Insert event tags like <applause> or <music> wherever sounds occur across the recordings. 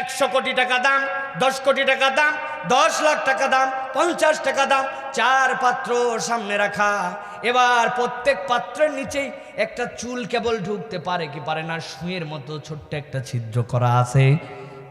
একশো কোটি টাকা দাম, দশ কোটি টাকা দাম, দশ লাখ টাকা দাম, পঞ্চাশ টাকা দাম, চার পাত্র সামনে রাখা। এবার প্রত্যেক পাত্রের নিচেই একটা চুল কেবল ঢুকতে পারে কি পারে না, সুঁয়ের মতো ছোট্ট একটা ছিদ্র করা আছে।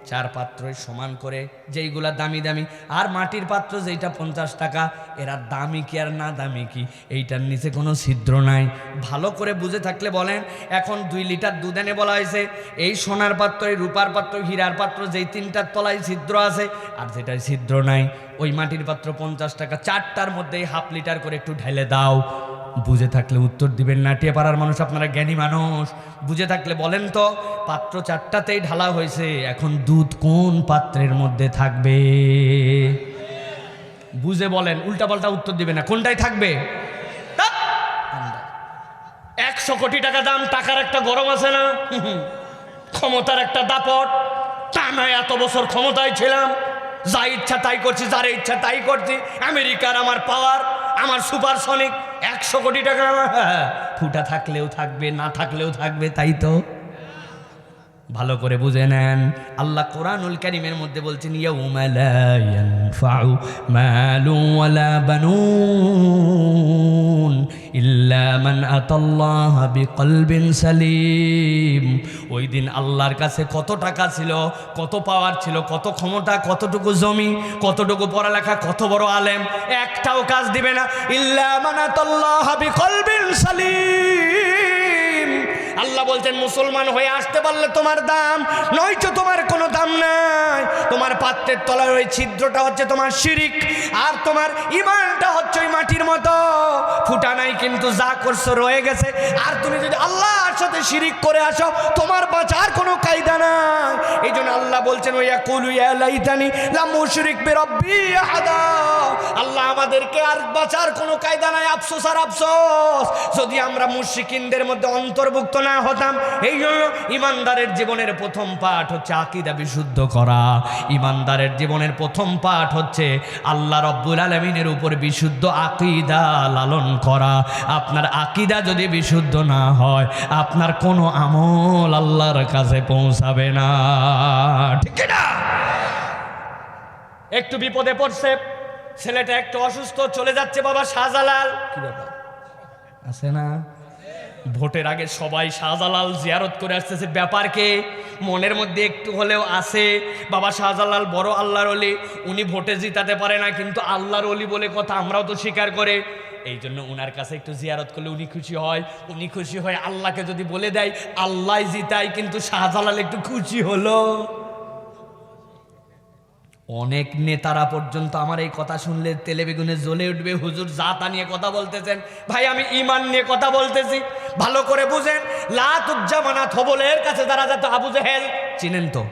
চার পাত্রই সমান করে, যেইগুলা দামি দামি। আর মাটির পাত্র যেইটা পঞ্চাশ টাকা, এরা দামি কি আর না দামি কি, এইটার নিচে কোনো ছিদ্র নাই। ভালো করে বুঝে থাকলে বলেন, এখন দুই লিটার দুধ এনে বলা হয়েছে, এই সোনার পাত্র, এই রূপার পাত্র, হীরার পাত্র, যেই তিনটার তলায় ছিদ্র আছে, আর যেটায় ছিদ্র নাই, ওই মাটির পাত্র পঞ্চাশ টাকা, চারটার মধ্যেই হাফ লিটার করে একটু ঢেলে দাও। বুঝে থাকলে উত্তর দিবেন নাটিয়ে পাড়ার মানুষ আপনারা জ্ঞানী মানুষ। বুঝে থাকলে বলেন তো, পাত্র চারটাতেই ঢালা হয়েছে, এখন দুধ কোন পাত্রের মধ্যে থাকবে? বুঝে বলেন, উল্টাপাল্টা উত্তর দিবে না। কোনটাই থাকবে? একশো কোটি টাকা দাম, টাকার একটা গরম আছে না? ক্ষমতার একটা দাপট। টানা এত বছর ক্ষমতায় ছিলাম। যা ইচ্ছা তাই করছি, যার ইচ্ছা তাই করছি। আমেরিকার আমার পাওয়ার আমার সুপারসনিক একশো কোটি টাকা <laughs> ফুটা থাকলেও থাকবে না থাকলেও থাকবে তাই তো? ভালো করে বুঝে নেন। আল্লাহ কোরআনুল কারিমের মধ্যে বলছেন ওই দিন আল্লাহর কাছে কত টাকা ছিল, কত পাওয়ার ছিল, কত ক্ষমতা, কতটুকু জমি, কতটুকু পড়ালেখা, কত বড় আলেম, একটাও কাজ দিবে না। ইল্লা মান আতাল্লাহ বিকলবিন সালিম। আল্লাহ বলছেন, মুসলমান হয়ে আসতে পারলে তোমার দাম, নয়তো তোমার কোনো দাম নাই। তোমার পাত্রের তলার ওই ছিদ্রটা হচ্ছে তোমার শিরিক, আর তোমার ইমানটা হচ্ছে ওই মাটির মতো। ফুটা নাই কিন্তু যা করছ রয়ে গেছে। আর তুমি যদি আল্লাহর সাথে শিরিক করে আসো, তোমার বাঁচার কোনো কায়দা নাই। এই জন্য আল্লাহ বলছেন ওই কুলু লাইতানি লা মুশরিক বিরব্বি আহাদা। আল্লাহ আমাদেরকে আর বাঁচার কোনো কায়দা নাই, আফসোস আর আফসোস। যদি আমরা মুশরিকিনদের মধ্যে অন্তর্ভুক্ত না হতাম। এই জন্য ইমানদারের জীবনের প্রথম পাঠ হচ্ছে আকিদা বিশুদ্ধ করা। ইমানদারের জীবনের প্রথম পাঠ হচ্ছে আল্লাহ রব্বুল আলমিনের উপর বিশুদ্ধ আকিদা লালন করা। আপনার আকিদা যদি বিশুদ্ধ না হয়, আপনার কোনো আমল আল্লাহর কাছে পৌঁছাবে না। ঠিক না? একটু বিপদে পড়ছে, ছেলেটা একটু অসুস্থ, চলে যাচ্ছে বাবা শাহজালাল। কি ব্যাপার? আছে না? ভোটের আগে সবাই শাহজালাল জিয়ারত করে আসতেছে। ব্যাপারকে মনের মধ্যে একটু হলেও আছে। বাবা শাহজালাল বড় আল্লাহর অলি, উনি ভোটে জিতাতে পারে না, কিন্তু আল্লাহর অলি বলে কথা আমরাও তো স্বীকার করে। এই জন্য উনার কাছে একটু জিয়ারত করলে উনি খুশি হয়, উনি খুশি হয় আল্লাহকে যদি বলে দেয় আল্লাহ জিতায়, কিন্তু শাহজালাল একটু খুশি হলো। অনেক নেতারা পর্যন্ত আমার এই কথা শুনলে তেলে বেগুনে জ্বলে উঠবে। হুজুর জাতা নিয়ে কথা বলতেছেন। ভাই, আমি ইমান নিয়ে কথা বলতেছি। ভালো করে বুঝেন। লাতুজ্জামানা থবলের কাছে যারা যেত আবু জেহেল চিনেন তো?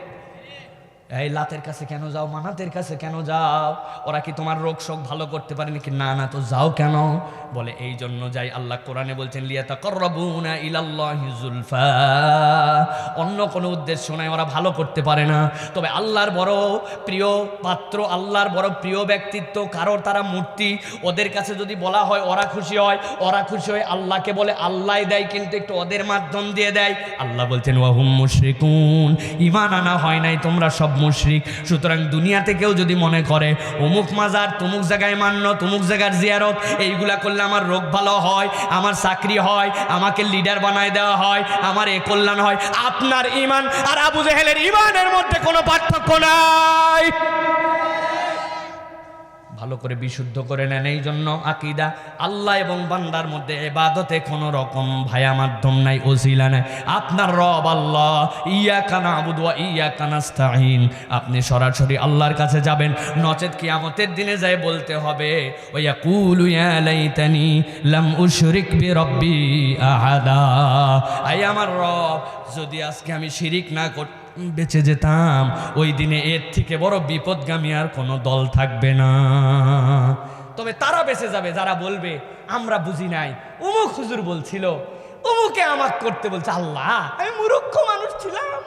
এই লাতের কাছে কেন যাও? মানাতের কাছে কেন যাও? ওরা কি তোমার রোগ শোক ভালো করতে পারে নাকি? না না, তো যাও কেন? বলে, এই জন্য যাই আল্লাহ কোরআনে বলছেন লিয়াতা করবুনা ইলাল্লাহি জুলফা। অন্য কোনো উদ্দেশ্য নাই, ওরা ভালো করতে পারে না। তবে আল্লাহর বড় প্রিয় পাত্র, আল্লাহর বড় প্রিয় ব্যক্তিত্ব, কারোর তারা মূর্তি, ওদের কাছে যদি বলা হয় ওরা খুশি হয়, ওরা খুশি হয় আল্লাহকে বলে, আল্লাহ দেয় কিন্তু একটু ওদের মাধ্যম দিয়ে দেয়। আল্লাহ বলছেন ওয়াহুম মুশরিকুন। ইমান আনা হয় নাই, তোমরা সব মুশরিক। সুতরাং দুনিয়াতে কেউ যদি মনে করে, অমুক মাজার, তমুক জায়গায় মান্য তমুক জায়গার জিয়ারত, এইগুলা করলে আমার রোগ ভালো হয়, আমার চাকরি হয়, আমাকে লিডার বানায় দেওয়া হয়, আমার এ কল্যাণ হয়। আপনার ইমান আর আবু জেহেলের ইমানের মধ্যে কোনো পার্থক্য নাই। ভালো করে বিশুদ্ধ করে নেন। এই জন্য আকিদা, আল্লাহ এবং বান্দার মধ্যে এবাদতে কোনো রকম ভায়া মাধ্যম নাই, ওসিলা নাই। আপনার রব আল্লাহ ইয়া কানা আবুদুয়া ইয়া কানাস্তাহিন আপনি সরাসরি আল্লাহর কাছে যাবেন, নচেত কিয়ামতের দিনে যায় বলতে হবে, ওয়া কুলু ইয়া লাইতানি লাম উশরিক বি রব্বি আহাদা। আই আমার রব, যদি আজকে আমি শিরিক না কর বেঁচে যেতাম। ওই দিনে এর থেকে বড় বিপদগামী আর কোনো দল থাকবে না। তবে তারা বেঁচে যাবে, যারা বলবে, আমরা বুঝি নাই। উমুক হুজুর বলছিল, উমুকে আমাক করতে বলছে আল্লাহ, আমি মুরুক্ষ মানুষ ছিলাম,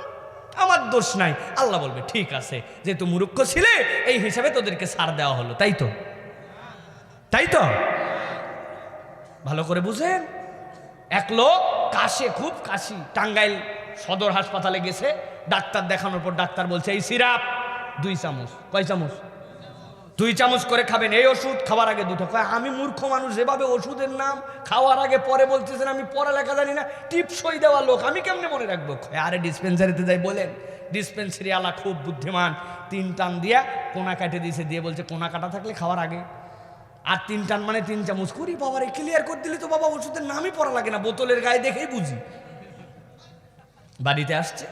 আমার দোষ নাই। আল্লাহ বলবে, ঠিক আছে, যেহেতু মুরুক্ষ ছিলে, এই হিসাবে তোদেরকে ছাড় দেওয়া হলো। তাই তো? তাই তো? ভালো করে বুঝেন। এক লোক কাশে, খুব কাশি, টাঙ্গাইল সদর হাসপাতালে গেছে। ডাক্তার দেখানোর পর ডাক্তার বলছে, এই সিরাপ, দুই চামচ। কয় চামচ? দুই চামচ করে খাবেন। এই ওষুধ খাওয়ার আগে দুটো। আমি মূর্খ মানুষ, যেভাবে ওষুধের নাম খাওয়ার আগে পরে বলতেছেন, আমি পড়ালেখা জানি না, টিপসই দেওয়া লোক, আমি কেমনে মনে রাখব? আরে ডিসপেন্সারিতে যাই বলেন। ডিসপেন্সারি আলা খুব বুদ্ধিমান। তিন টান দিয়া কোনা কাটে দিয়েছে দিয়ে বলছে, কোনা কাটা থাকলে খাওয়ার আগে। আর তিন টান মানে তিন চামচ করি, বাবারে ক্লিয়ার করে দিলে তো বাবা ওষুধের নামই পড়া লাগে না, বোতলের গায়ে দেখেই বুঝি। বাড়িতে আসছে।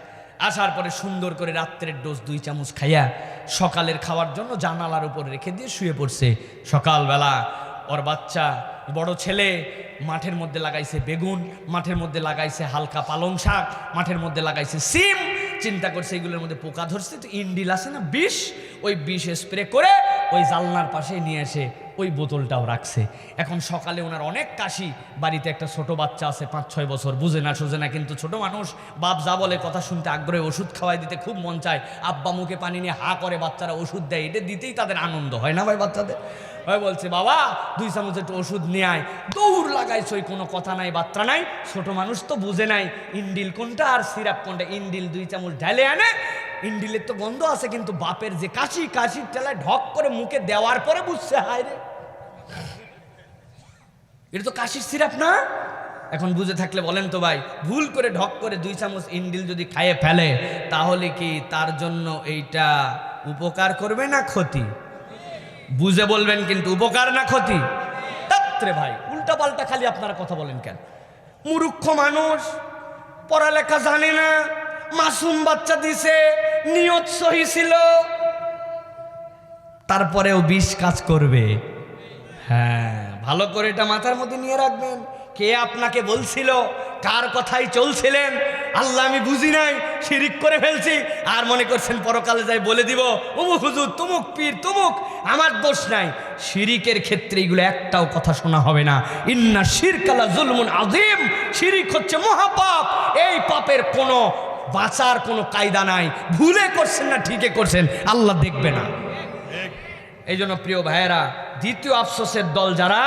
আসার পরে সুন্দর করে রাত্রের ডোজ দুই চামচ খাইয়া সকালের খাওয়ার জন্য জানালার উপর রেখে দিয়ে শুয়ে পড়ছে। সকালবেলা ওর বাচ্চা, বড় ছেলে, মাঠের মধ্যে লাগাইছে বেগুন, মাঠের মধ্যে লাগাইছে হালকা পালং শাক, মাঠের মধ্যে লাগাইছে সিম, চিন্তা করছে এগুলোর মধ্যে পোকা ধরছে, তো ইন্ডিল আছে না বিষ? ওই বিষ স্প্রে করে ওই জালনার পাশে নিয়ে এসে ওই বোতলটাও রাখছে। এখন সকালে ওনার অনেক কাশি। বাড়িতে একটা ছোট বাচ্চা আছে, পাঁচ, ছয় বছর। বুঝে না সোজে না, কিন্তু ছোট মানুষ, বাপ যা বলে কথা শুনতে আগ্রহে ওষুধ খাওয়াই দিতে খুব মন চায়। আব্বা মুখে পানি নিয়ে হা করে বাচ্চারা ওষুধ দেয়, এটা দিতেই তাদের আনন্দ। হয় না ভাই বাচ্চাদের? ভাই বলছে, বাবা, দুই চামচ একটু ওষুধ নিয়ে আয়। দৌড় লাগাইছ, ওই কোনো কথা নাই, বার্তা নাই। ছোট মানুষ তো বুঝে নাই, ইন্ডিল কোনটা আর সিরাপ কোনটা? ইন্ডিল দুই চামচ ঢালে আনে। ইন্ডিলের তো গন্ধ আছে, কিন্তু বাপের যে কাশি, কাশির টেলায় ঢক করে মুখে দেওয়ার পরে বুঝছে, হায় রে! এটা তো কাশির সিরাপ না? এখন বুঝে থাকলে বলেন তো ভাই, ভুল করে ঢক করে দুই চামচ ইন্ডিল যদি খাইয়ে ফেলে, তাহলে কি তার জন্য এইটা উপকার করবে না ক্ষতি? বুঝে বলবেন কিন্তু উপকার না ক্ষতি? তাত্রে ভাই, উল্টা পাল্টা খালি আপনারা কথা বলেন কেন? মুরুক্ষ মানুষ, পড়ালেখা জানে না, মাসুম বাচ্চা দিছে, নিয়ত সহি ছিল, তারপরেও বিষ কাজ করবে। হ্যাঁ। ভালো করে এটা মাথার মধ্যে নিয়ে রাখবেন। কে আপনাকে বলছিল, কার কথাই চলছিলেন, আল্লাহ আমি বুঝি নাই, শিরিক করে ফেলছি, আর মনে করছেন পরকালে যাই বলে দিব অমুক হুজুর, তুমুক পীর, তুমুক, আমার দোষ নাই। শিরিকের ক্ষেত্রে এগুলো একটাও কথা শোনা হবে না। ইন্না শিরকালা জুলমুন আজিম শিরিক হচ্ছে মহাপাপ। এই পাপের কোনো, বাঁচার কোনো কায়দা নাই। ভুলে করছেন না, ঠিকই করছেন, আল্লাহ দেখবে না। এই জন্য প্রিয় ভাইয়েরা, দ্বিতীয় আফসোসের দল যারা,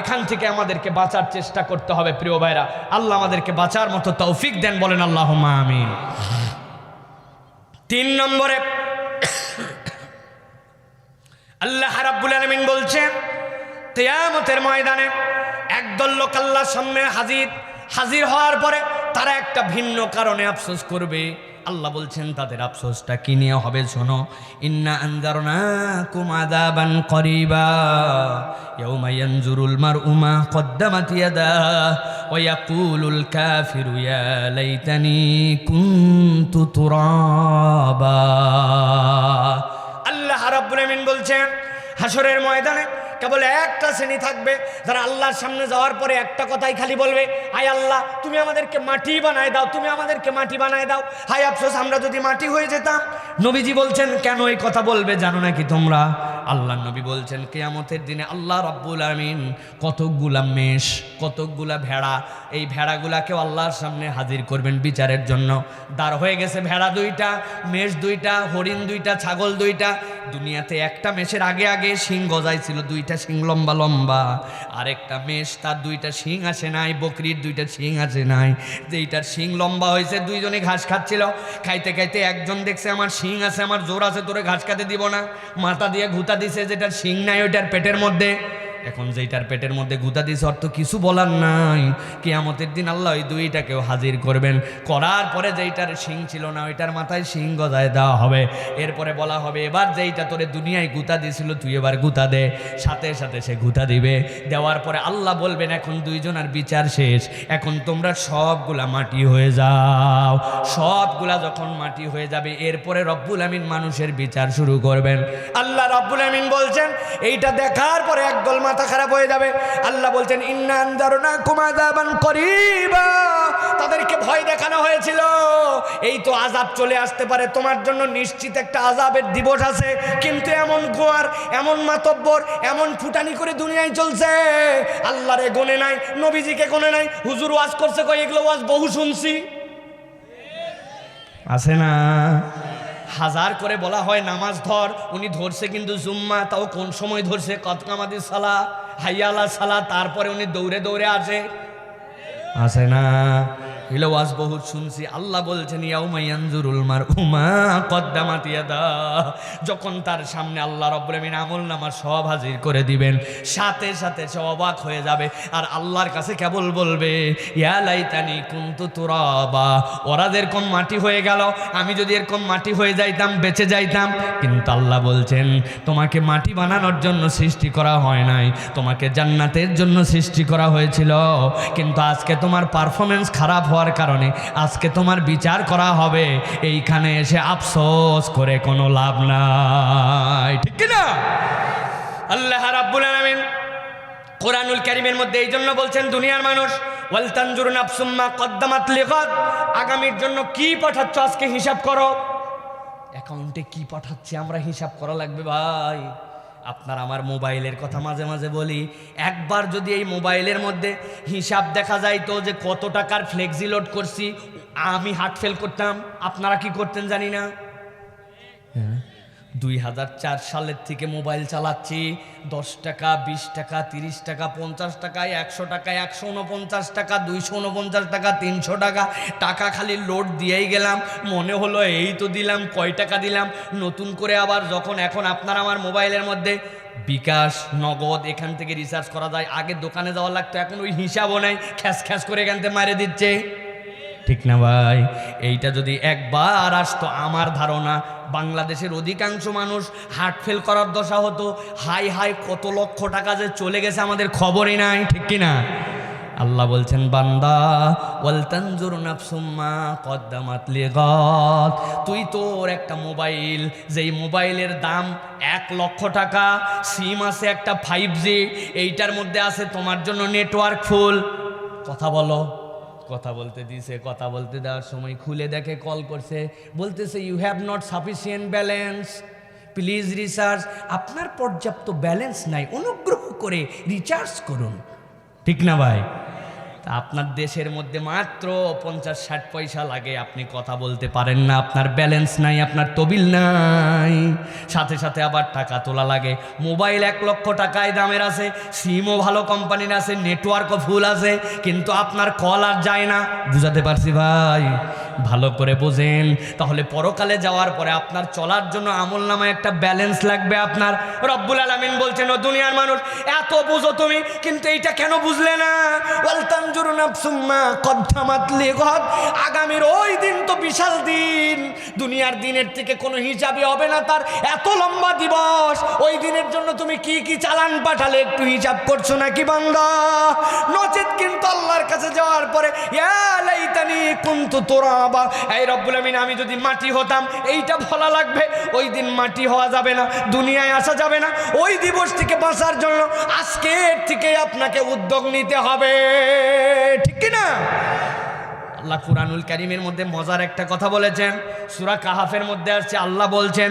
এখান থেকে আমাদেরকে বাঁচার চেষ্টা করতে হবে প্রিয় ভাইরা আল্লাহ আমাদেরকে বাঁচার মতো তৌফিক দেন, বলেন আল্লাহ আমিন। তিন নম্বরে, আল্লাহ রাব্বুল আলামিন বলছেন তেয়ামতের ময়দানে একদল লোক আল্লাহর সামনে হাজির হাজির হওয়ার পরে তারা একটা ভিন্ন কারণে আফসোস করবে। আল্লাহ বলছেন, তাদের আফসোসটা কি নিয়ে হবে শোনো। ইন্না আনজারনাকুম আযাবান করিবা। ইয়াউমা ইয়ানজুরুল মারউ মা কদ্দামাত ইয়াদা ওয়া ইয়াকুলুল কাফিরু, ইয়া লাইতানি কুনতু তুরাবা। আল্লাহ রাব্বুল আমিন বলছেন হাসরের ময়দানে কেবল একটা শ্রেণি থাকবে, যারা আল্লাহর সামনে যাওয়ার পরে একটা কথাই খালি বলবে আয় আল্লাহ, তুমি আমাদেরকে মাটি বানায় দাও, তুমি আমাদেরকে মাটি বানায় দাও। হায় আফসোস, আমরা যদি মাটি হয়ে যেতাম। নবীজি বলছেন, কেন এই কথা বলবে জানো নাকি তোমরা? আল্লাহ নবী বলছেন, কেয়ামতের দিনে আল্লাহ রব্বুল আমিন কতকগুলা মেষ, কতকগুলা ভেড়া, এই ভেড়াগুলাকেও আল্লাহর সামনে হাজির করবেন বিচারের জন্য। দাঁড় হয়ে গেছে ভেড়া দুইটা, মেষ দুইটা, হরিণ দুইটা, ছাগল দুইটা। দুনিয়াতে একটা মেষের আগে আগে শিং গজাইছিল দুইটা। শিং লম্বা লম্বা। আরেকটা মেষ, তার দুইটা শিং আসে নাই, বকরির দুইটা শিং আসে নাই। যেইটার শিং লম্বা হয়েছে দুইজনে ঘাস খাচ্ছিল। খাইতে খাইতে একজন দেখছে, আমার শিং আছে, আমার জোর আছে, তোরে ঘাস খাতে দিব না। মাথা দিয়ে ঘুতা দিছে, যেটার শিং নাই, ওইটার পেটের মধ্যে। এখন যেইটার পেটের মধ্যে গুতা দিছে অর্থ কিছু বলার নাই। কেয়ামতের দিন আল্লাহ ওই দুইটাকেও হাজির করবেন। করার পরে যেইটার শিং ছিল না, ওইটার মাথায় শিং গজায় দেওয়া হবে। এরপরে বলা হবে, এবার যেইটা তোরে দুনিয়ায় গুতা দিয়েছিল, তুই এবার গুতা দে। সাথে সাথে সে গুতা দিবে। দেওয়ার পরে আল্লাহ বলবেন, এখন দুইজনের বিচার শেষ। এখন তোমরা সবগুলা মাটি হয়ে যাও। সবগুলা যখন মাটি হয়ে যাবে, এরপরে রব্বুল আমিন মানুষের বিচার শুরু করবেন। আল্লাহ রব্বুল আমিন বলছেন, এইটা দেখার পরে একদল মাথা খারাপ হয়ে যাবে। আল্লাহ বলছেন ইন্নান তাদেরকে ভয় দেখানো হয়েছিল। এই তো আজাব চলে আসতে পারে, তোমার জন্য নিশ্চিত একটা আজাবের দিবস আছে। কিন্তু এমন গোয়ার, এমন মাতব্বর, এমন ফুটানি করে দুনিয়ায় চলছে। আল্লাহরে গনে নাই, নবীজিকে গনে নাই। হুজুর ওয়াজ করছে কই এগুলো ওয়াজ বহু শুনছি। আছে না? হাজার করে বলা হয় নামাজ ধর, উনি ধরছে কিন্তু জুম্মা, তাও কোন সময় ধরছে? কতকামাদি সালা, হাইয়ালা সালা, তারপরে উনি দৌড়ে দৌড়ে আসে। আসে না? এগুলো ওয়াজ বহুত শুনছি। আল্লাহ বলছেন ইয়াউমাইয়ানজুরুল উমা কদ্দামাত ইয়াদা। যখন তার সামনে আল্লাহ রব্বুল আমিন আমল নামার সব হাজির করে দিবেন, সাথে সাথে সে অবাক হয়ে যাবে আর আল্লাহর কাছে কেবল বলবে, ইয়া লাইতানি কুনতু তুরাবা। ওরা যেরকম মাটি হয়ে গেল, আমি যদি এরকম মাটি হয়ে যাইতাম, বেঁচে যাইতাম। কিন্তু আল্লাহ বলছেন, তোমাকে মাটি বানানোর জন্য সৃষ্টি করা হয় নাই। তোমাকে জান্নাতের জন্য সৃষ্টি করা হয়েছিল। কিন্তু আজকে তোমার পারফরমেন্স খারাপ হওয়ার কারণে আজকে তোমার বিচার করা হবে। এইখানে এসে আফসোস করে কোনো লাভ নাই। ঠিক কি না? আল্লাহ রাব্বুল আলামিন কোরআনুল কারিমের মধ্যে এই জন্য বলছেন, দুনিয়ার মানুষ ওয়াল তানজুরু নাফসুম্মা কদ্দামাত লিগাদ, আগামীর জন্য কি পাঠাচ্ছ আজকে হিসাব করো। অ্যাকাউন্টে কি পাঠাচ্ছি, আমরা হিসাব করা লাগবে ভাই। আপনার আমার মোবাইলের কথা মাঝে মাঝে বলি। একবার যদি এই মোবাইলের মধ্যে হিসাব দেখা যায় তো যে কত টাকার ফ্লেক্সি লোড করছি, আমি হার্ট ফেল করতাম, আপনারা কি করতেন জানি না? দুই হাজার চার সালের থেকে মোবাইল চালাচ্ছি। দশ টাকা, বিশ টাকা, তিরিশ টাকা, পঞ্চাশ টাকা, একশো টাকা, একশো উনপঞ্চাশ টাকা, দুইশো উনপঞ্চাশ টাকা, তিনশো টাকা। টাকা খালি লোড দিয়েই গেলাম। মনে হলো এই তো দিলাম, কয় টাকা দিলাম। নতুন করে আবার যখন এখন আপনার আমার মোবাইলের মধ্যে বিকাশ, নগদ এখান থেকে রিসার্চ করা যায়। আগে দোকানে যাওয়া লাগতো, এখন ওই হিসাবও নেই। খ্যাস খ্যাস করে এখান থেকে মারে দিচ্ছে। ঠিক না ভাই? এইটা যদি একবার আসতো, আমার ধারণা, বাংলাদেশের অধিকাংশ মানুষ হার্ট ফেল করার দশা হতো। হাই হাই, কত লক্ষ টাকা যে চলে গেছে আমাদের খবরই নাই, ঠিক কি না? আল্লাহ বলছেন, বান্দা ওয়ালতানজুর নাফসুম্মা কদ্দামাত লিগাত। তুই তোর একটা মোবাইল, যেই মোবাইলের দাম এক লক্ষ টাকা, সিম আছে একটা ফাইভ জি এইটার মধ্যে আছে তোমার জন্য নেটওয়ার্ক ফুল কথা বলো। কথা বলতে দিছে, কথা বলতে দেওয়ার সময় খুলে দেখে কল করছে, বলতেছে you have not sufficient balance please recharge আপনার পর্যাপ্ত ব্যালেন্স নাই, অনুগ্রহ করে রিচার্জ করুন। ঠিক না ভাই? তা আপনার দেশের মধ্যে মাত্র পঞ্চাশ ষাট পয়সা লাগে, আপনি কথা বলতে পারেন না, আপনার ব্যালেন্স নাই, আপনার তবিল নাই। সাথে সাথে আবার টাকা তোলা লাগে। মোবাইল এক লক্ষ টাকায় দামের আছে সিমও ভালো কোম্পানির আছে নেটওয়ার্কও ফুল আছে, কিন্তু আপনার কল আর যায় না। বুঝাতে পারছি ভাই? ভালো করে বোঝেন। তাহলে পরকালে যাওয়ার পরে আপনার চলার জন্য আমল নামায় একটা ব্যালেন্স লাগবে আপনার। রব্বুল আলামিন বলছেন, ও দুনিয়ার মানুষ, এত বুঝো তুমি, কিন্তু এইটা কেন বুঝলে না? ওয়াল তানজুরু নাফসুম্মা কদ্দামাত লিগাদ। আগামীর ওই দিন তো বিশাল দিন। দুনিয়ার দিনের থেকে কোনো হিসাবই হবে না তার। এত লম্বা দিবস। ওই দিনের জন্য তুমি কি কি চালান পাঠালে একটু হিসাব করছ নাকি বান্দা? নচেত কিন্তু আল্লাহর কাছে যাওয়ার পরে, ইয়া লাইতানি কুনতু তুরাবা এই রব্বুল আমিন, আমি যদি মাটি হতাম, এইটা ভোলা লাগবে। ওই দিন মাটি হওয়া যাবে না, দুনিয়ায় আসা যাবে না। ওই দিবস থেকে বাঁচার জন্য আজকের থেকে আপনাকে উদ্যোগ নিতে হবে। ঠিক কি না আল্লাহ কুরআনুল কারীমের মধ্যে মজার একটা কথা বলেছেন। সূরা কাহাফের মধ্যে আসছে, আল্লাহ বলছেন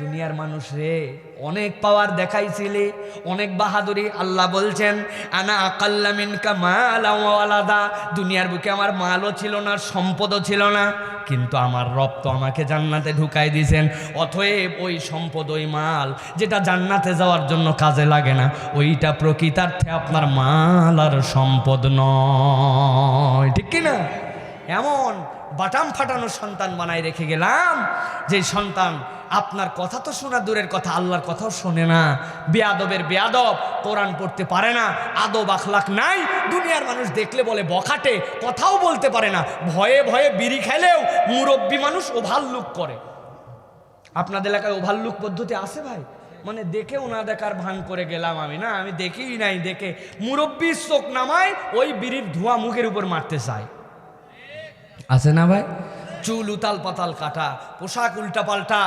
দুনিয়ার মানুষ রে, অনেক পাওয়ার দেখাইছিলে, অনেক বাহাদুরি। আল্লাহ বলছেন, আনা আকাল্লা মিনকা মাল আলাদা দুনিয়ার বুকে আমার মালও ছিল না, সম্পদও ছিল না। কিন্তু আমার রব তো আমাকে জান্নাতে ঢুকাই দিয়েছেন। অতএব ওই সম্পদ, ওই মাল, যেটা জান্নাতে যাওয়ার জন্য কাজে লাগে না, ওইটা প্রকৃতার্থে আপনার মাল আর সম্পদ নয়। ঠিক কি না এমন বাটাম ফাটানো সন্তান বানাই রেখে গেলাম। যে সন্তান, আপনার কথা তো শোনা দূরের কথা, আল্লাহর কথাও শোনে না। বেয়াদবের বেয়াদব, কোরআন পড়তে পারে না, আদব আখলাক নাই, দুনিয়ার মানুষ দেখলে বলে বখাটে, কথাও বলতে পারে না। ভয়ে ভয়ে বিড়ি খেলেও মুরব্বী মানুষ ওভারলুক করে। আপনাদের এলাকায় ওভারলুক পদ্ধতি আছে ভাই? মানে দেখে না দেখার ভান করে গেলাম আমি, না? আমি দেখেই নাই, দেখে মুরব্বীর চোখ নামায় ওই বিড়ির ধোঁয়া মুখের উপর মারতে চায়। আছে না ভাই? চুল উতাল পাতাল কাটা, পোশাক উল্টা পাল্টা,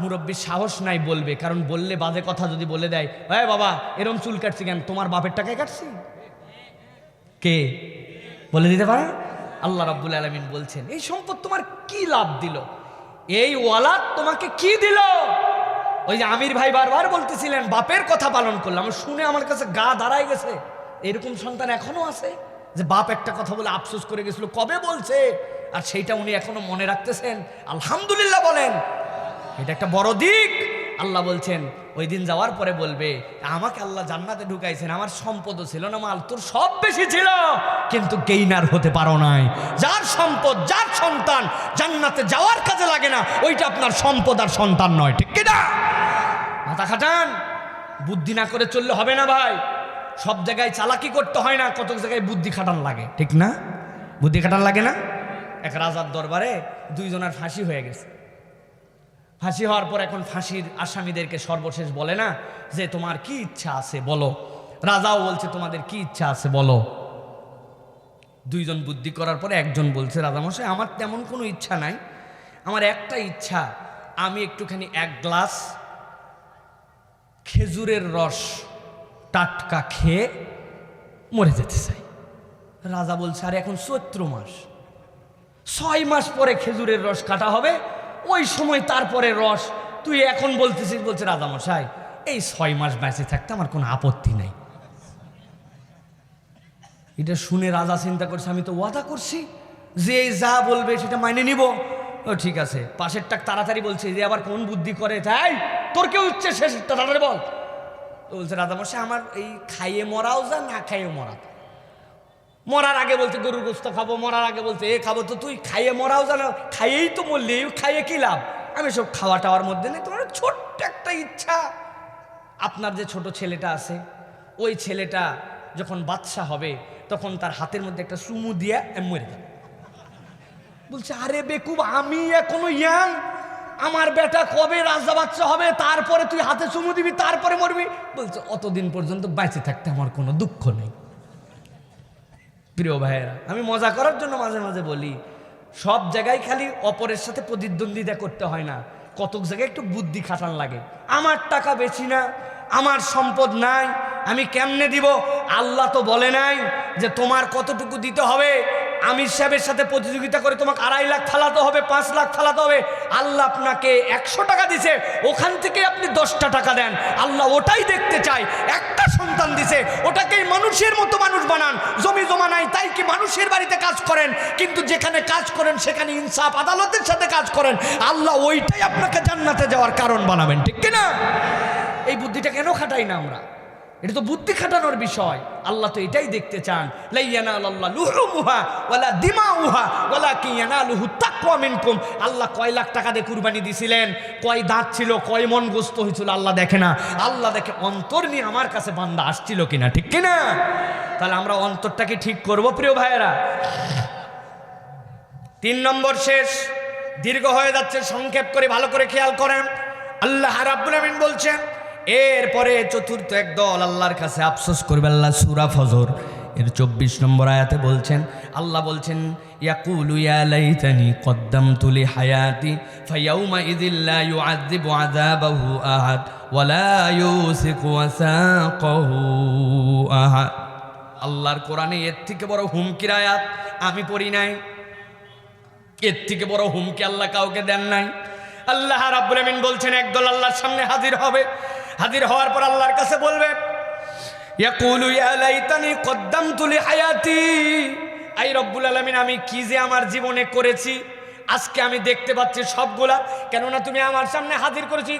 মুরব্বীর সাহস নাই বলবে, কারণ বললে বাজে কথা যদি বলে দেয় হ্যাঁ বাবা, এরম চুল কাটছি কেন? তোমার বাপের টাকায় কাটছি? কে? বলে দিতে পারে? আল্লাহ রাব্বুল আলমিন বলছেন, এই সম্পদ তোমার কি লাভ দিল? এই ওয়ালাদ তোমাকে কি দিল? ওই যে আমির ভাই বারবার বলতেছিলেন, বাপের কথা পালন করলাম, শুনে আমার কাছে গা দাঁড়ায় গেছে, এরকম সন্তান এখনও আছে? যে বাপ একটা কথা বলে আফসোস করে গেছিল, কবে বলছে? আর সেইটা উনি এখনও মনে রাখতেছেন। আলহামদুলিল্লাহ বলেন। এটা একটা বড় দিক। আল্লাহ বলছেন, ওই দিন যাওয়ার পরে বলবে, আমাকে আল্লাহ জান্নাতে ঢুকাইছেন, আমার সম্পদও ছিল না, মাল তোর সব বেশি ছিল। কিন্তু গেইনার হতে পারো নাই। যার সম্পদ, যার সন্তান জান্নাতে যাওয়ার কাজে লাগে না, ওইটা আপনার সম্পদ আর সন্তান নয়, ঠিক কিনা? মাথা খাটান। বুদ্ধি না করে চললে হবে না ভাই। সব জায়গায় চালাকি করতে হয় না কত জায়গায় বুদ্ধি খাটান লাগে, ঠিক না? বুদ্ধি খাটান লাগে না? এক রাজার দরবারে দুইজনের ফাঁসি হয়ে গেছে। ফাঁসি হওয়ার পর এখন ফাঁসির আসামিদেরকে সর্বশেষ বলে না যে, তোমার কি ইচ্ছা আছে বলো? রাজাও বলছে, তোমাদের কি ইচ্ছা আছে বলো? দুইজন বুদ্ধি করার পরে একজন বলছে, রাজামশাই, আমার তেমন কোনো ইচ্ছা নাই। আমার একটা ইচ্ছা, আমি একটুখানি এক গ্লাস খেজুরের রস টাটকা খেয়ে মরে যেতে চাই। রাজা বলছে, আর, এখন চৈত্র মাস। ছয় মাস পরে খেজুরের রস কাটা হবে। ওই সময় তারপরে রস। তুই এখন বলতেছিস, বলছে রাজামশাই। এই ছয় মাস বেঁচে থাকতে আমার কোনো আপত্তি নেই। এটা শুনে রাজা চিন্তা করছে, আমি তো ওয়াদা করছি যে যা বলবে সেটা মাইনে নিব। ও, ঠিক আছে। পাশের টাক তাড়াতাড়ি বলছে, যে আবার কোন বুদ্ধি করে, তাই? তোর কেউ ইচ্ছে শেষ? তাড়াতাড়ি বল। বলছে রাজামশাই আমার এই খাইয়ে মরাও যা, না খাইয়ে মরা মরার আগে বলছে, গরুর গোস্ত খাব। মরার আগে বলছে, এ খাব তো তুই, খাইয়ে মরাও জানো খাইয়েই তো মরলি, খাইয়ে কি লাভ? আমি সব খাওয়া টাওয়ার মধ্যে নেই, তোমার ছোট্ট একটা ইচ্ছা। আপনার যে ছোট ছেলেটা আছে, ওই ছেলেটা যখন বাচ্চা হবে, তখন তার হাতের মধ্যে একটা সুমু দিয়ে মরে যাবে। বলছে, আরে বেকুব, আমি এখনও ইয়াং আমার বেটা কবে রাজা বাচ্চা হবে? তারপরে তুই হাতে চুমু দিবি, তারপরে মরবি? বলছে, অতদিন পর্যন্ত বেঁচে থাকতে আমার কোনো দুঃখ নেই। প্রিয় ভাইয়েরা, আমি মজা করার জন্য মাঝে মাঝে বলি, সব জায়গায় খালি অপরের সাথে প্রতিদ্বন্দ্বিতা করতে হয় না। কতক জায়গায় একটু বুদ্ধি খাটান লাগে। আমার টাকা বেশি না, আমার সম্পদ নাই, আমি কেমনে দিব? আল্লাহ তো বলে নাই যে তোমার কতটুকু দিতে হবে? আমির সাহেবের সাথে প্রতিযোগিতা করে তোমাকে আড়াই লাখ থালাতে হবে, পাঁচ লাখ থালাতে হবে। আল্লাহ আপনাকে একশো টাকা দিছে, ওখান থেকে আপনি দশটা টাকা দেন। আল্লাহ ওটাই দেখতে চায়। একটা সন্তান দিছে, ওটাকেই মানুষের মতো মানুষ বানান। জমি জমা নাই, তাই কি মানুষের বাড়িতে কাজ করেন? কিন্তু যেখানে কাজ করেন, সেখানে ইনসাফ, আদালতের সাথে কাজ করেন। আল্লাহ ওইটাই আপনাকে জান্নাতে যাওয়ার কারণ বানাবেন, ঠিক কিনা? এই বুদ্ধিটা কেন খাটাই না আমরা? এটা তো বুদ্ধি খাটানোর বিষয়। আল্লাহ তো এটাই দেখতে চান। আল্লাহ কয় লাখ টাকা দিয়ে কুরবানি দিছিলেন। কয় দাঁত ছিল, কয় মন গোস্ত হয়েছিল, আল্লাহ দেখে না। আল্লাহ দেখে অন্তর নিয়ে আমার কাছে বান্দা আসছিল কিনা, ঠিক কিনা? তাহলে আমরা অন্তরটাকে ঠিক করব, প্রিয় ভাইয়েরা? তিন নম্বর শেষ। দীর্ঘ হয়ে যাচ্ছে, সংক্ষেপ করে ভালো করে খেয়াল করেন। আল্লাহ রাব্বুল আমিন বলছেন এরপরে চতুর্থ এক দল আল্লাহর কাছে আফসোস করবে, আল্লাহ সুরা ফজর। এর চব্বিশ নম্বর আয়াতে বলছেন, আল্লাহ বলছেন, ইয়াকুলু ইয়া লাইতানি কদ্দামতু লি হায়াতি ফায়াউমা ইযিল লা ইউআযযিবু আযাবাহু আহাদ ওয়ালা ইউসিকু ওয়াসাকাহু আহাদ। আল্লাহর কোরআনে এর থেকে বড় হুমকির আয়াত আমি পড়ি নাই। এর থেকে বড় হুমকি আল্লাহ কাউকে দেন নাই। আল্লাহ রাব্বুল আমিন বলছেন একদল আল্লাহর সামনে হাজির হবে হাজির হওয়ার পর আল্লাহর কাছে বলবে হায়াতি আই রব্বুল আমি কি যে আমার জীবনে করেছি, আজকে আমি দেখতে পাচ্ছি সবগুলা, কেননা তুমি আমার সামনে হাজির করেছি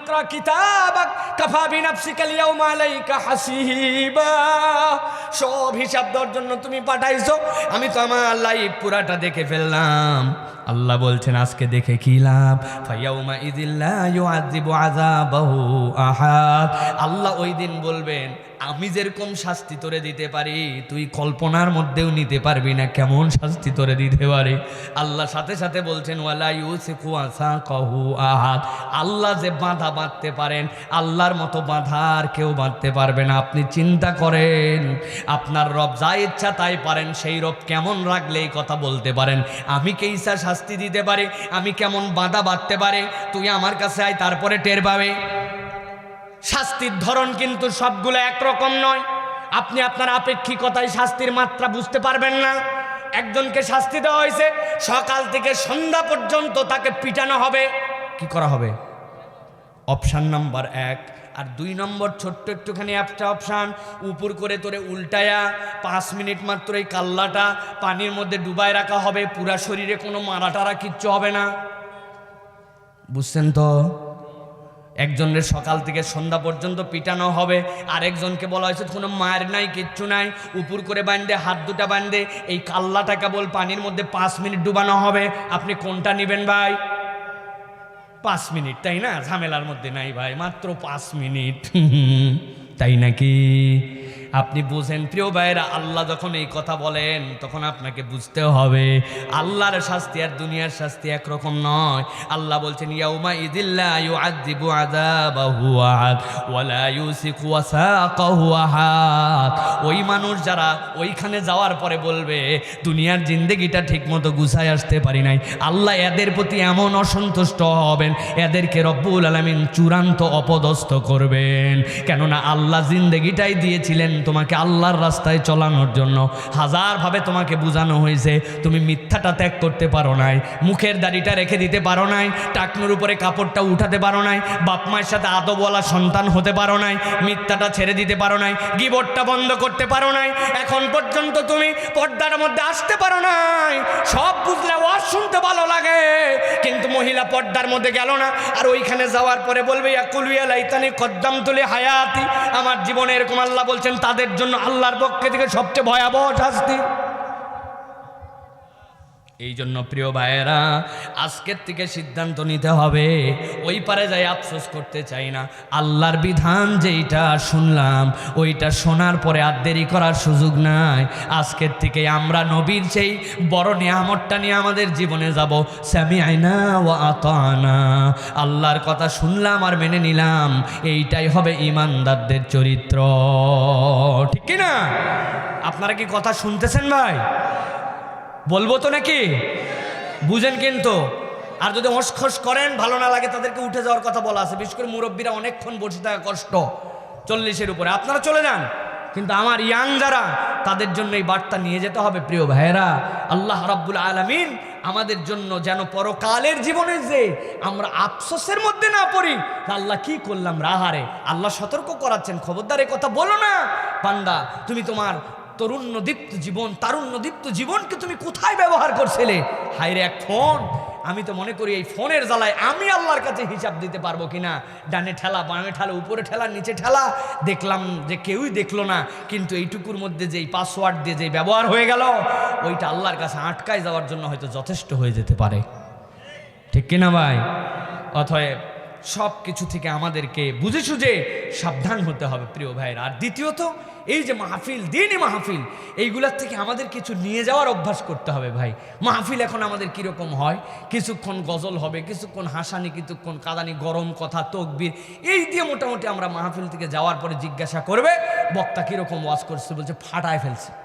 সব হিসাব দেওয়ার জন্য তুমি পাঠাইছো, আমি তো আমার লাইফ পুরাটা দেখে ফেললাম। আল্লাহ বলছেন, আজকে দেখে কি লাভ? আল্লাহ ওই দিন বলবেন, আমি যেরকম শাস্তি তোরে দিতে পারি, তুই কল্পনার মধ্যেও নিতে পারবি না, কেমন শাস্তি তোরে দিতে পারি? আল্লাহ সাথে সাথে বলছেন আহাদ। আল্লাহ যে বাঁধা বাঁধতে পারেন, আল্লাহর মতো বাঁধা আর কেউ বাঁধতে পারবে না। আপনি চিন্তা করেন, আপনার রব যা ইচ্ছা তাই পারেন, সেই রব কেমন রাখলে এই কথা বলতে পারেন? আমি কে ইচ্ছা শাস্তি দিতে পারে, আমি কেমন বাঁধা বাঁধতে পারে, তুই আমার কাছে আয়, তারপরে টের পাবে। শাস্তির ধরন কিন্তু সবগুলো একরকম নয়। আপনি আপনার আপেক্ষিকতায় শাস্তির মাত্রা বুঝতে পারবেন না। একজনকে শাস্তি দেওয়া হয়েছে, সকাল থেকে সন্ধ্যা পর্যন্ত তাকে পিটানো হবে। কি করা হবে? অপশান নাম্বার এক আর দুই নম্বর ছোট্ট একটুখানি একটা অপশান উপর করে তোরে উল্টায়া, পাঁচ মিনিট মাত্র এই কাল্লাটা পানির মধ্যে ডুবায় রাখা হবে, পুরা শরীরে কোনো মারা টারা কিচ্ছু হবে না। বুঝছেন তো? একজনের সকাল থেকে সন্ধ্যা পর্যন্ত পিটানো হবে, আরেকজনকে বলা হয়েছে কোনো মায়ের নাই, কিচ্ছু নাই, উপর করে বান্ধে হাত দুটা বান্ধে এই কাল্লাটা কেবল পানির মধ্যে পাঁচ মিনিট ডুবানো হবে। আপনি কোনটা নেবেন ভাই? পাঁচ মিনিট তাই না? ঝামেলার মধ্যে নাই ভাই মাত্র পাঁচ মিনিট। <laughs> তাই নাকি? আপনি বুঝেন, প্রিয় ভাইয়েরা, আল্লাহ যখন এই কথা বলেন, তখন আপনাকে বুঝতে হবে, আল্লাহর শাস্তি আর দুনিয়ার শাস্তি একরকম নয়। আল্লাহ বলছেন, ইয়াউমা ইদিল্লা ইউআযিবু আযাবাহু আহাদ ওয়ালা ইউসিকু ওয়াসাকাহু ওই মানুষ যারা ওইখানে যাওয়ার পরে বলবে, দুনিয়ার জিন্দেগিটা ঠিকমতো গুছায় আসতে পারি নাই। আল্লাহ এদের প্রতি এমন অসন্তুষ্ট হবেন, এদেরকে রব্বুল আলামিন চূড়ান্ত অপদস্থ করবেন। কেননা আল্লাহ জিন্দেগিটাই দিয়েছিলেন তোমাকে আল্লাহর রাস্তায় চলানোর জন্য হাজারভাবে তোমাকে বোঝানো হয়েছে। তুমি মিথ্যাটা ত্যাগ করতে পারো নাই, মুখের দাড়িটা রেখে দিতে পারো নাই, টাকনুর উপরে কাপড়টা উঠাতে পারো নাই, বাপ মায়ের সাথে আদবওয়ালা সন্তান হতে পারো নাই, মিথ্যাটা ছেড়ে দিতে পারো নাই গিবটটা বন্ধ করতে পারো নাই, এখন পর্যন্ত তুমি পর্দার মধ্যে আসতে পারো নাই। সব বুঝলে ওয়াজ শুনতে ভালো লাগে, কিন্তু মহিলা পর্দার মধ্যে গেল না, আর ওইখানে যাওয়ার পরে বলবে ইয়াকুলিয়া কদ্দাম তুলে হায়াতি। আমার জীবনে এরকম আল্লাহ বলছেন তাদের জন্য আল্লাহর পক্ষে থেকে সবচেয়ে ভয়াবহ শাস্তি। এই জন্য প্রিয় ভাইয়েরা, আজকের থেকে সিদ্ধান্ত নিতে হবে। ওই পারে যাই আফসোস করতে চাই না। আল্লাহর বিধান যেইটা শুনলাম, ওইটা শোনার পরে আর দেরি করার সুযোগ নাই। আজকের থেকে আমরা নবীর সেই বড় নিয়ামতটা নিয়ে আমাদের জীবনে যাব। স্যামি আয়না ও আতানা। আল্লাহর কথা শুনলাম আর মেনে নিলাম, এইটাই হবে ইমানদারদের চরিত্র। ঠিক কি না আপনারা কি কথা শুনতেছেন ভাই? বলব তো নাকি? বুঝেন কিন্তু। আর যদি হসখস করেন, ভালো না লাগে তাদেরকে উঠে যাওয়ার কথা বলা আছে। বিশেষ করে মুরব্বীরা অনেকক্ষণ বসে থাকা কষ্ট চল্লিশের উপরে। আপনারা চলে যান। কিন্তু আমার ইয়াং যারা, তাদের জন্য এই বার্তা নিয়ে যেতে হবে, প্রিয় ভাইয়েরা। আল্লাহ রাব্বুল আলমিন আমাদের জন্য যেন পরকালের জীবনে যে আমরা আফসোসের মধ্যে না পড়ি আল্লাহ কি করলাম? রাহারে। আল্লাহ সতর্ক করাচ্ছেন। খবরদার কথা বলো না। পান্ডা তুমি তোমার তরুণ্যদীপ্ত জীবন, তারুণ্যদীপ্ত জীবনকে তুমি কোথায় ব্যবহার করছিলে? হাইরে এক ফোন। আমি তো মনে করি এই ফোনের জ্বালায় আমি আল্লাহর কাছে হিসাব দিতে পারব কিনা? ডানে ঠেলা, বামে ঠেলা, উপরে ঠেলা, নিচে ঠেলা। দেখলাম যে কেউই দেখল না, কিন্তু এইটুকুর মধ্যে যেই পাসওয়ার্ড দিয়ে যেই ব্যবহার হয়ে গেল, ওইটা আল্লাহর কাছে আটকায় যাওয়ার জন্য হয়তো যথেষ্ট হয়ে যেতে পারে। ঠিক কিনা ভাই? অথয় সব কিছু থেকে আমাদেরকে বুঝে সুঝে সাবধান হতে হবে, প্রিয় ভাইয়ের। আর দ্বিতীয়ত, এই যে মাহফিল, দিনই মাহফিল, এইগুলার থেকে আমাদের কিছু নিয়ে যাওয়ার অভ্যাস করতে হবে ভাই। মাহফিল এখন আমাদের কীরকম হয়? কিছুক্ষণ গজল হবে, কিছুক্ষণ হাসানি, কিছুক্ষণ কাদানি, গরম কথা, তকবির, এই দিয়ে মোটামুটি আমরা মাহফিল থেকে যাওয়ার পরে জিজ্ঞাসা করবে, বক্তা কীরকম ওয়াজ করছে বলছে, ফাটায় ফেলছে।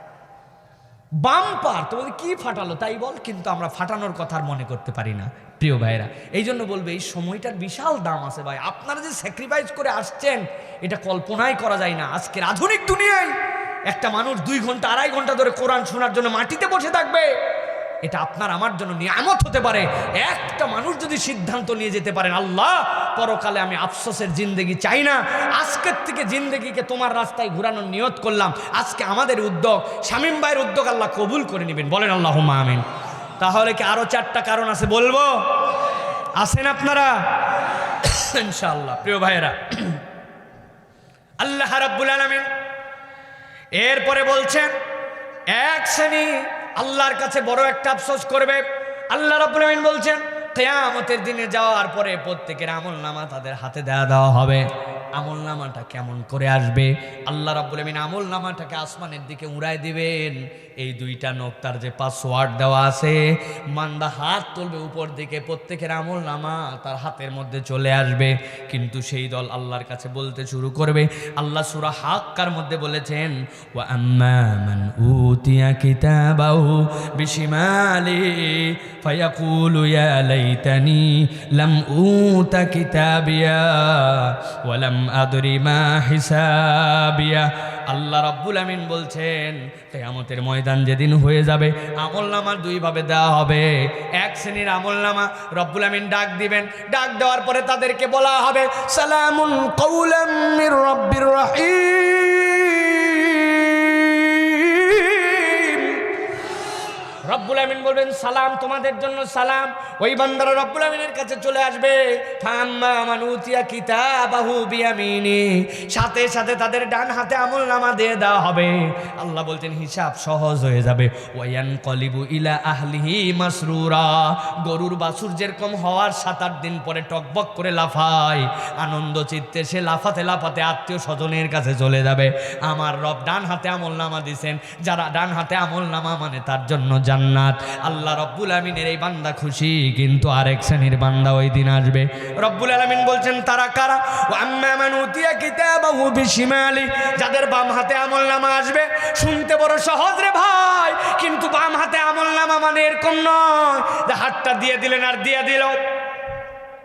বাম্পার, তোমাদের কি ফাটালো তাই বল? কিন্তু আমরা ফাটানোর কথা আর মনে করতে পারি না, প্রিয় ভাইরা এই জন্য বলবে, এই সময়টার বিশাল দাম আছে ভাই। আপনারা যে স্যাক্রিফাইস করে আসছেন, এটা কল্পনাই করা যায় না। আজকের আধুনিক দুনিয়ায় একটা মানুষ দুই ঘণ্টা, আড়াই ঘণ্টা ধরে কোরআন শোনার জন্য মাটিতে বসে থাকবে। এটা আপনার, আমার জন্য নিয়ামত হতে পারে। একটা মানুষ যদি সিদ্ধান্ত নিয়ে যেতে পারেন আল্লাহ, পরকালে আমি আফসোসের জিন্দেগি চাই না। আজকের থেকে জিন্দেগিকে তোমার রাস্তায় ঘুরানোর নিয়ত করলাম। আজকে আমাদের উদ্যোগ, শামীম ভাইয়ের উদ্যোগ আল্লাহ কবুল করে নেবেন। বলেন আল্লাহ আমিন। তাহলে কি আরও চারটা কারণ আছে বলব? আছেন আপনারা? ইনশাআল্লাহ। প্রিয় ভাইয়েরা, আল্লাহ রাব্বুল আলামিন এরপরে বলছেন, এক শ্রেণি আল্লাহর কাছে বড় একটা আফসোস করবে। আল্লাহ রাবুল আমিন বলছেন কেয়ামতের দিনে যাওয়ার পরে প্রত্যেকের আমল নামা তাদের হাতে দেওয়া দেওয়া হবে। আমল নামাটা কেমন করে আসবে? আল্লাহ রাব্বুল আমিন আমল নামাটাকে আসমানের দিকে উড়াই দিবেন। এই দুইটা নোক্তার যে পাসওয়ার্ড দেওয়া আছে মান্দা হাত তুলবে উপর দিকে, প্রত্যেকের আমল নামা তার হাতের মধ্যে চলে আসবে। কিন্তু সেই দল আল্লাহর কাছে বলতে শুরু করবে। আল্লাহ সুরা হাক্কার মধ্যে বলেছেন, ওয়া আম্মা মান বিশিমালি লাইতানি লাম উতা কিতাবিয়া ওয়ালাম আদরি মা হিসাবিয়া আল্লাহ রাব্বুল আমিন বলছেন, কেয়ামতের ময়দান যেদিন হয়ে যাবে আমল নামা দুইভাবে দেওয়া হবে। এক শ্রেণির আমল নামা রব্বুল আমিন ডাক দিবেন। ডাক দেওয়ার পরে তাদেরকে বলা হবে, সালামুন কৌলাম রব্বির রহিম। রব্বুল আমিন বলবেন, সালাম, তোমাদের জন্য সালাম। ওই বান্দারা রব্বুল আমিনের কাছে চলে আসবে। সাথে সাথে তাদের ডান হাতে আমল নামা দিয়ে দেওয়া হবে। আল্লাহ বলছেন, হিসাব সহজ হয়ে যাবে। ওয়ান কলিবু ইলা আহলিহি মাসরুরা। গরুর বাছুর যেরকম হওয়ার সাত আট দিন পরে টকবক করে লাফায়, আনন্দ চিত্তে সে লাফাতে লাফাতে আত্মীয় স্বজনের কাছে চলে যাবে। আমার রব ডান হাতে আমল নামা দিছেন। যারা ডান হাতে আমল নামা মানে তার জন্য জান্নাত। আল্লাহ রব্বুল আমিনের এই বান্দা খুশি, কিন্তু আরেক শ্রেণির বান্দা ওই দিন আসবে। রব্বুল আলমিন বলছেন, তারা কারা? যাদের বাম হাতে আমল নামা আসবে, শুনতে বড় সহজ রে ভাই, কিন্তু বাম হাতে আমল নামা মানে এরকম নয়। যে হাতটা দিয়ে দিলেন আর দিয়ে দিল।